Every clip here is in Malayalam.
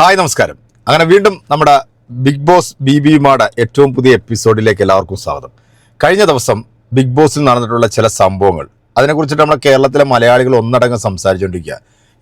ഹായ് നമസ്കാരം. അങ്ങനെ വീണ്ടും നമ്മുടെ ബിഗ് ബോസ് ബി ബി മാടെ ഏറ്റവും പുതിയ എപ്പിസോഡിലേക്ക് എല്ലാവർക്കും സ്വാഗതം. കഴിഞ്ഞ ദിവസം ബിഗ് ബോസിൽ നടന്നിട്ടുള്ള ചില സംഭവങ്ങൾ അതിനെക്കുറിച്ചിട്ട് നമ്മുടെ കേരളത്തിലെ മലയാളികൾ ഒന്നടങ്കം സംസാരിച്ചുകൊണ്ടിരിക്കുക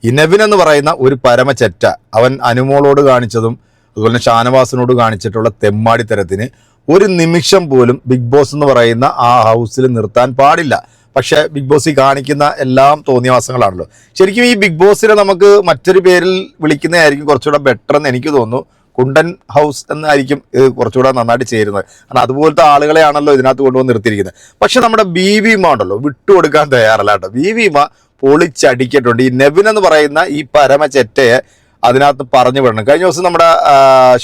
ഈ നെവിൻ എന്ന് പറയുന്ന ഒരു പരമചെറ്റ അവൻ അനുമോളോട് കാണിച്ചതും അതുപോലെ തന്നെ ഷാനവാസിനോട് കാണിച്ചിട്ടുള്ള തെമ്മാടിത്തരത്തിന് ഒരു നിമിഷം പോലും ബിഗ് ബോസ് എന്ന് പറയുന്ന ആ ഹൗസിൽ നിർത്താൻ പാടില്ല. പക്ഷേ ബിഗ് ബോസ് ഈ കാണിക്കുന്ന എല്ലാം തോന്നിയവാസങ്ങളാണല്ലോ. ശരിക്കും ഈ ബിഗ് ബോസിനെ നമുക്ക് മറ്റൊരു പേരിൽ വിളിക്കുന്നതായിരിക്കും കുറച്ചുകൂടെ ബെറ്റർ എന്ന് എനിക്ക് തോന്നുന്നു. കുണ്ടൻ ഹൗസ് എന്നായിരിക്കും കുറച്ചുകൂടെ നന്നായിട്ട് ചേരുന്നത്. കാരണം അതുപോലത്തെ ആളുകളെയാണല്ലോ ഇതിനകത്ത് കൊണ്ടുവന്ന് നിർത്തിയിരിക്കുന്നത്. പക്ഷേ നമ്മുടെ ബി വി മാ ഉണ്ടല്ലോ വിട്ടുകൊടുക്കാൻ തയ്യാറല്ല കേട്ടോ ബി വി മാ പൊളിച്ചടിക്കിട്ടുണ്ട് ഈ നെവിൻ എന്ന് പറയുന്ന ഈ പരമചെറ്റയെ അതിനകത്ത് പറഞ്ഞു വിടണം. കഴിഞ്ഞ ദിവസം നമ്മുടെ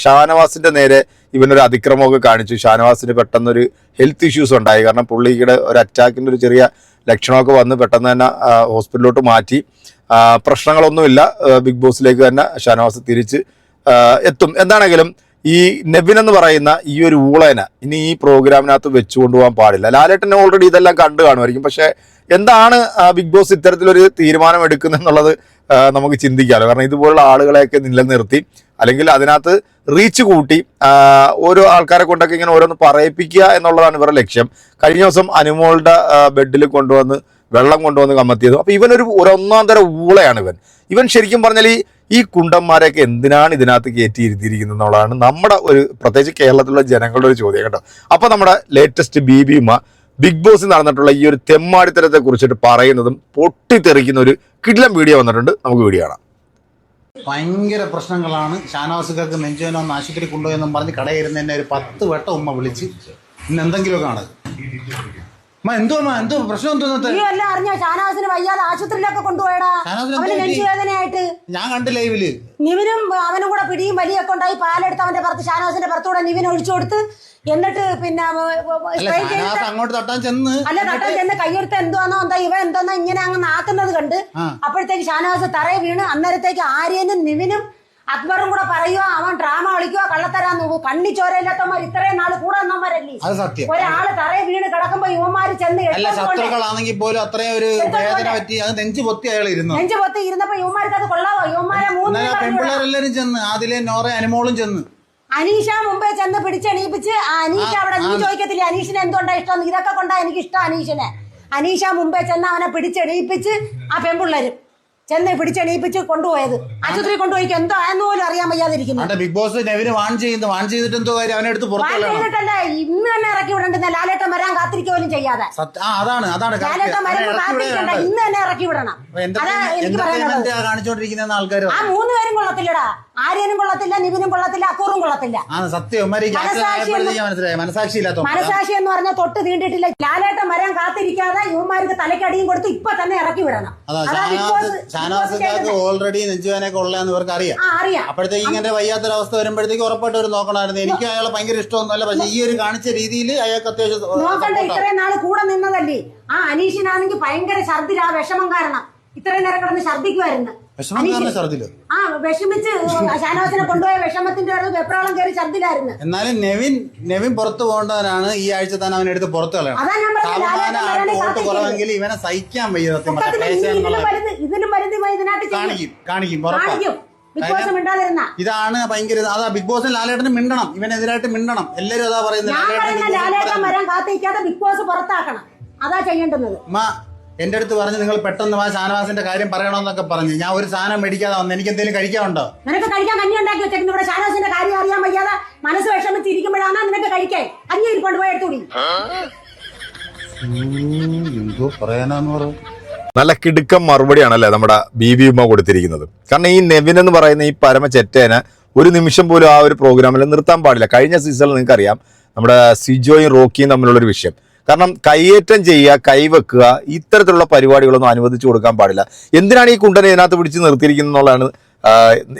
ഷാനവാസിന്റെ നേരെ ഇവനൊരു അതിക്രമമൊക്കെ കാണിച്ചു. ഷാനവാസിന് പെട്ടെന്നൊരു ഹെൽത്ത് ഇഷ്യൂസ് ഉണ്ടായി. കാരണം പുള്ളിയുടെ ഒരു അറ്റാക്കിന്റെ ഒരു ചെറിയ ലക്ഷണമൊക്കെ വന്ന് പെട്ടെന്ന് തന്നെ ഹോസ്പിറ്റലിലോട്ട് മാറ്റി. പ്രശ്നങ്ങളൊന്നുമില്ല. ബിഗ് ബോസിലേക്ക് തന്നെ ഷാനവാസ് തിരിച്ച് എത്തും. എന്താണെങ്കിലും ഈ നെവിൻ എന്ന് പറയുന്ന ഈ ഒരു ഊളേന ഇനി ഈ പ്രോഗ്രാമിനകത്ത് വെച്ചു കൊണ്ടുപോകാൻ പാടില്ല. ലാലേട്ടനെ ഓൾറെഡി ഇതെല്ലാം കണ്ടു കാണുമായിരിക്കും. പക്ഷേ എന്താണ് ബിഗ് ബോസ് ഇത്തരത്തിലൊരു തീരുമാനം എടുക്കുന്നെന്നുള്ളത് നമുക്ക് ചിന്തിക്കാമല്ലോ കാരണം ഇതുപോലുള്ള ആളുകളെയൊക്കെ നിലനിർത്തി അല്ലെങ്കിൽ അതിനകത്ത് റീച്ച് കൂട്ടി ഓരോ ആൾക്കാരെ കൊണ്ടൊക്കെ ഇങ്ങനെ ഓരോന്ന് പറയിപ്പിക്കുക എന്നുള്ളതാണ് ഇവരുടെ ലക്ഷ്യം. കഴിഞ്ഞ ദിവസം അനുമോളുടെ ബെഡിൽ കൊണ്ടുവന്ന് വെള്ളം കൊണ്ടുവന്ന് കമ്മത്തിയതും അപ്പം ഇവനൊരു ഒരു ഒന്നാം തരം ഊളയാണ് ഇവൻ. ഇവൻ ശരിക്കും പറഞ്ഞാൽ ഈ ഈ കുണ്ടന്മാരെയൊക്കെ എന്തിനാണ് ഇതിനകത്ത് കയറ്റിയിരുത്തിയിരിക്കുന്നത് എന്നുള്ളതാണ് നമ്മുടെ ഒരു പ്രത്യേകിച്ച് കേരളത്തിലുള്ള ജനങ്ങളുടെ ഒരു ചോദ്യം കേട്ടോ. അപ്പോൾ നമ്മുടെ ലേറ്റസ്റ്റ് ബി ബി ഉമ്മ ബിഗ് ബോസിൽ നടന്നിട്ടുള്ള ഈ ഒരു തെമ്മാടിത്തരത്തെ കുറിച്ചിട്ട് പറയുന്നതും പൊട്ടിത്തെറിക്കുന്ന ഒരു കിടിലം വീഡിയോ വന്നിട്ടുണ്ട്. നമുക്ക് വീഡിയോ കാണാം. ഭയങ്കര പ്രശ്നങ്ങളാണ്. ഷാനവാസുകാർക്ക് നെഞ്ചുവേനോ ഒന്ന് ആശുപത്രി കൊണ്ടുപോയെന്നും പറഞ്ഞ് കടയിരുന്ന് എന്നെ ഒരു പത്ത് വട്ടം ഉമ്മ വിളിച്ച് ഇന്ന് എന്തെങ്കിലുമൊക്കെ ആണ് അമ്മ എന്തോ അമ്മ എന്തോ പ്രശ്നം എന്തോ ഇന്നത്തെ? നീ വല്ല അറിഞ്ഞോ? ഷാനവാസിന് വയ്യാതെ ആശുപത്രിയിലൊക്കെ കൊണ്ടുപോയടാ. ഷാനവാസിന് അവന് എന്ത് പറ്റി? നെഞ്ചുവേദനയായിട്ട്. ഞാൻ കണ്ട് ലൈവിൽ. നിവിനും അവനും കൂടെ പിടിയും വലിയൊക്കെ ഉണ്ടായി പാലെടുത്ത് അവന്റെ പുറത്ത് ഷാനവാസിന്റെ പുറത്തൂടെ നിവിൻ ഒഴിച്ചു കൊടുത്ത് എന്നിട്ട് പിന്നെ അങ്ങോട്ട് തട്ടാൻ ചെന്ന് അല്ല തട്ടാൻ ചെന്ന് കയ്യെടുത്ത് എന്തോന്നോ എന്താ ഇവ എന്തോന്നോ ഇങ്ങനെ അങ്ങ് നാക്കുന്നത് കണ്ട്. അപ്പോഴത്തേക്ക് ഷാനവാസ് തറയെ വീണ്. അന്നേരത്തേക്ക് ആര്യനും നിവിനും അക്ബറും കൂടെ പറയുക അവൻ ഡ്രാമ കളിക്കുക കള്ളത്തരാൻ നോക്കൂ കണ്ണി ചോരയില്ലാത്തവന്മാർ ഇത്രയും നാൾ കൂടെ വന്നവരല്ലേ ഒരാൾ തറയെ വീണ് കിടക്കുമ്പോ യുവന്മാര് ചെന്ന് ശത്രുക്കളാണെങ്കിൽ പോലും അത്രയും ഒരു വേദന പറ്റി അത് നെഞ്ചു പൊത്തി അയാൾ ഇരുന്നു. നെഞ്ചു പൊത്തി ഇരുന്നപ്പോ യുവമാർക്ക് അത് കൊള്ളാവോ? യുവമാരെ മൂന്ന്. പെൺപിള്ളേരെല്ലാരും ചെന്ന് അതിലെ നോറ അനുമോളും ചെന്ന്. അനീഷ മുമ്പേ ചെന്ന് പിടിച്ചെണീപ്പിച്ച് ആ അനീഷ അവിടെ നീ ചോദിക്കത്തില്ല അനീഷിനെ എന്തുകൊണ്ടാ ഇഷ്ടം? ഇതൊക്കെ കൊണ്ടാ എനിക്ക് ഇഷ്ടം അനീഷിനെ. അനീഷ മുമ്പേ ചെന്ന് അവനെ പിടിച്ചെണീപ്പിച്ച് ആ പെൺപിള്ളേരും. ചെന്ന് പിടിച്ചെണീപ്പിച്ച് കൊണ്ടുപോയത്. ആശുപത്രി കൊണ്ടുപോയി എന്തോ ആയെന്ന് പോലും അറിയാൻ വയ്യാതിരിക്കുന്നു. ബിഗ് ബോസ് നെവിന് വാൺ ചെയ്യുന്നു. വാൺ ചെയ്തിട്ട് എന്തോ കാര്യം അവനെ എടുത്ത് ഇന്ന് തന്നെ ഇറക്കി വിടണ്ടെന്ന ലാലേട്ടൻ വരാൻ കാത്തിരിക്കുക പോലും ചെയ്യാതെ. അതാണ് അതാണ്. ലാലേട്ടൻ കാത്തിരിക്കണ്ട. ഇന്ന് തന്നെ ഇറക്കി വിടണം. അപ്പൊ അതാ എനിക്ക് പറയാനുള്ളത്. കാണിച്ചോണ്ടിരിക്കുന്ന ആൾക്കാർ ആ മൂന്ന് പേരും കൊള്ളത്തില്ലടാ. ആര്യനും കൊള്ളത്തില്ല നിവിനും കൊള്ളത്തില്ല അക്കൂറും കൊള്ളത്തില്ല. സത്യം. മനസാക്ഷി മനസാക്ഷി എന്ന് പറഞ്ഞാൽ തൊട്ട് തീണ്ടിട്ടില്ല. ലാലേട്ടൻ വരാൻ കാത്തിരിക്കാതെ യുവമാർക്ക് തലക്കടിയും കൊടുത്ത് ഇപ്പൊ തന്നെ ഇറക്കി വിടണം. അതാ അതാ ബിഗ് ബോസ്- ചെയ്യുന്നത്. ഓൾറെഡി നെഞ്ചുവേനൊക്കെ ഉള്ളതെന്ന് ഇവർക്ക് അറിയാം. അപ്പോഴത്തേക്ക് ഇങ്ങനെ വയ്യാത്തൊരവസ്ഥ വരുമ്പോഴത്തേക്ക് ഉറപ്പായിട്ട് ഒരു നോക്കണമായിരുന്നു. എനിക്ക് അയാളെ ഭയങ്കര ഇഷ്ടമൊന്നുമല്ല. പക്ഷെ ഈ ഒരു കാണിച്ച രീതിയിൽ അയാൾക്ക് അത്യാവശ്യം നോക്കണ്ട ഇത്രയും നാൾ കൂടെ നിന്നതല്ലേ? ആ അനീഷിനാണെങ്കിൽ ഭയങ്കര ഛർദിൽ ആ വിഷമം കാരണം ഇത്രയും നേരം കിടന്ന് ഛർദിക്കുമായിരുന്നു ഛർദിൽ ആ വിഷമിച്ച് ഷാനവാസിനെ കൊണ്ടുപോയ വിഷമത്തിന്റെ ഒരു വെപ്രാളം കയറി ഛർദിലായിരുന്നു എന്നാലും നെവിൻ നെവിൻ പുറത്തു പോകേണ്ടവനാണ് ഈ ആഴ്ച തന്നെ അവനെ എടുത്ത് പുറത്തു കളയണം. വോട്ട് കുറവെങ്കിൽ ഇവനെ സഹിക്കാൻ വയ്യ ഇതിലും ഇതിനകത്ത്. കാണിക്കും കാണിക്കും കാണിക്കും. ഇതാണ് ഭയങ്കര അതാ ബിഗ് ബോസിന് ലാലേട്ടന് മിണ്ടണം. ഇവനെതിരായിട്ട് മിണ്ടണം. എല്ലാരും അതാ പറയുന്നത്. ലാലേട്ടൻ വരാൻ കാത്തിരിക്കാതെ ബിഗ് ബോസ് പുറത്താക്കണം. അതാ ചെയ്യേണ്ടുന്നത്. എന്റെ അടുത്ത് പറഞ്ഞ് നിങ്ങൾ പെട്ടെന്ന് ആ ഷാനവാസിന്റെ കാര്യം പറയണമെന്നൊക്കെ പറഞ്ഞു. ഞാൻ ഒരു സാധനം മേടിക്കാതെ വന്നു. എനിക്ക് എന്തെങ്കിലും കഴിക്കാനുണ്ടോ? നിനക്ക് കഴിക്കാൻ കഞ്ഞി ഉണ്ടാക്കി വെച്ചേക്കുന്നു. ഇവിടെ ഷാനവാസിന്റെ കാര്യം അറിയാൻ വയ്യാതെ മനസ്സ് വിഷമിച്ചിരിക്കുമ്പോഴാണ് നിനക്ക് കഴിക്കാൻ കഞ്ഞി ഇരിക്കൊണ്ട് പോയി എടുത്തുകൂടി എന്തോ പറയാനാന്ന് പറഞ്ഞു നല്ല കിടുക്കം മറുപടിയാണല്ലേ നമ്മുടെ ബി ബി ഉമ്മ കൊടുത്തിരിക്കുന്നത്. കാരണം ഈ നെവിൻ എന്ന് പറയുന്ന ഈ പരമ ചെറ്റേനെ ഒരു നിമിഷം പോലും ആ ഒരു പ്രോഗ്രാമിൽ നിർത്താൻ പാടില്ല. കഴിഞ്ഞ സീസണിൽ നിങ്ങൾക്കറിയാം നമ്മുടെ സിജോയും റോക്കിയും തമ്മിലുള്ള ഒരു വിഷയം. കാരണം കയ്യേറ്റം ചെയ്യുക കൈവെക്കുക ഇത്തരത്തിലുള്ള പരിപാടികളൊന്നും അനുവദിച്ചു കൊടുക്കാൻ പാടില്ല. എന്തിനാണ് ഈ കുണ്ടനെ ഇതിനകത്ത് പിടിച്ച് നിർത്തിയിരിക്കുന്നത് എന്നുള്ളതാണ്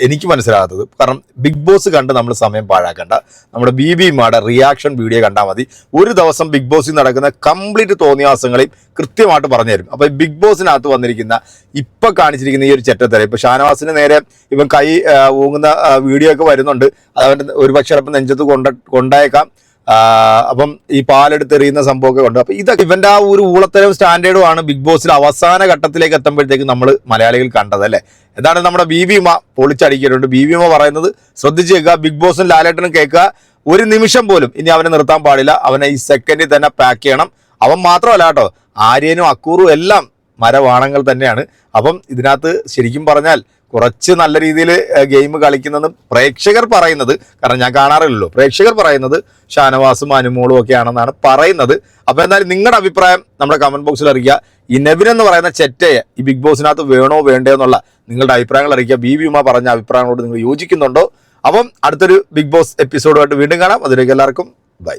എനിക്ക് മനസ്സിലാകാത്തത്. കാരണം ബിഗ് ബോസ് കണ്ട് നമ്മൾ സമയം പാഴാക്കണ്ട. നമ്മുടെ ബി ബി മാടെ റിയാക്ഷൻ വീഡിയോ കണ്ടാൽ മതി. ഒരു ദിവസം ബിഗ് ബോസിൽ നടക്കുന്ന കംപ്ലീറ്റ് തോന്നിയാസങ്ങളെയും കൃത്യമായിട്ട് പറഞ്ഞു തരും. അപ്പോൾ ബിഗ് ബോസിനകത്ത് വന്നിരിക്കുന്ന ഇപ്പം കാണിച്ചിരിക്കുന്ന ഈ ഒരു ചെറ്റത്തര ഇപ്പോൾ ഷാനവാസിന് നേരെ ഇവൻ കൈ ഊങ്ങുന്ന വീഡിയോ ഒക്കെ വരുന്നുണ്ട്. അത് അവന്റെ ഒരുപക്ഷെ ചിലപ്പോൾ നെഞ്ചത്ത് കൊണ്ട കൊണ്ടായേക്കാം ആ, അപ്പം ഈ പാലെടുത്തെറിയുന്ന സംഭവമൊക്കെ ഉണ്ട് അപ്പൊ ഇതൊക്കെ ഇവന്റെ ആ ഒരു ഊളത്തരം സ്റ്റാൻഡേർഡും ആണ് ബിഗ് ബോസിൽ അവസാന ഘട്ടത്തിലേക്ക് എത്തുമ്പോഴത്തേക്ക് നമ്മൾ മലയാളികൾ കണ്ടത് അല്ലേ? എന്താണ് നമ്മുടെ ബി വിമ ഉമ പൊളിച്ചടിക്കുന്നുണ്ട് ബി വിമ പറയുന്നത് ശ്രദ്ധിച്ച് കേൾക്കുക ബിഗ് ബോസും ലാലേട്ടനും കേൾക്കുക. ഒരു നിമിഷം പോലും ഇനി അവനെ നിർത്താൻ പാടില്ല. അവനെ ഈ സെക്കൻഡിൽ തന്നെ പാക്ക് ചെയ്യണം. അവൻ മാത്രമല്ല കേട്ടോ ആര്യനും അക്കൂറും എല്ലാം മരവാണങ്ങൾ തന്നെയാണ്. അപ്പം ഇതിനകത്ത് ശരിക്കും പറഞ്ഞാൽ കുറച്ച് നല്ല രീതിയിൽ ഗെയിം കളിക്കുന്നെന്ന് പ്രേക്ഷകർ പറയുന്നത് കാരണം ഞാൻ കാണാറില്ലല്ലോ. പ്രേക്ഷകർ പറയുന്നത് ഷാനവാസും അനുമോളും ഒക്കെ ആണെന്നാണ് പറയുന്നത്. അപ്പോൾ എന്തായാലും നിങ്ങളുടെ അഭിപ്രായം നമ്മുടെ കമന്റ് ബോക്സിൽ അറിയിക്കുക. ഈ നെവിൻ എന്ന് പറയുന്ന ചെറ്റയെ ഈ ബിഗ് ബോസിനകത്ത് വേണോ വേണ്ടോ എന്നുള്ള നിങ്ങളുടെ അഭിപ്രായങ്ങൾ അറിയിക്കുക. ബി ഉമ പറഞ്ഞ അഭിപ്രായങ്ങളോട് നിങ്ങൾ യോജിക്കുന്നുണ്ടോ? അപ്പം അടുത്തൊരു ബിഗ് ബോസ് എപ്പിസോഡുമായിട്ട് വീണ്ടും കാണാം. അതിലേക്ക് എല്ലാവർക്കും ബൈ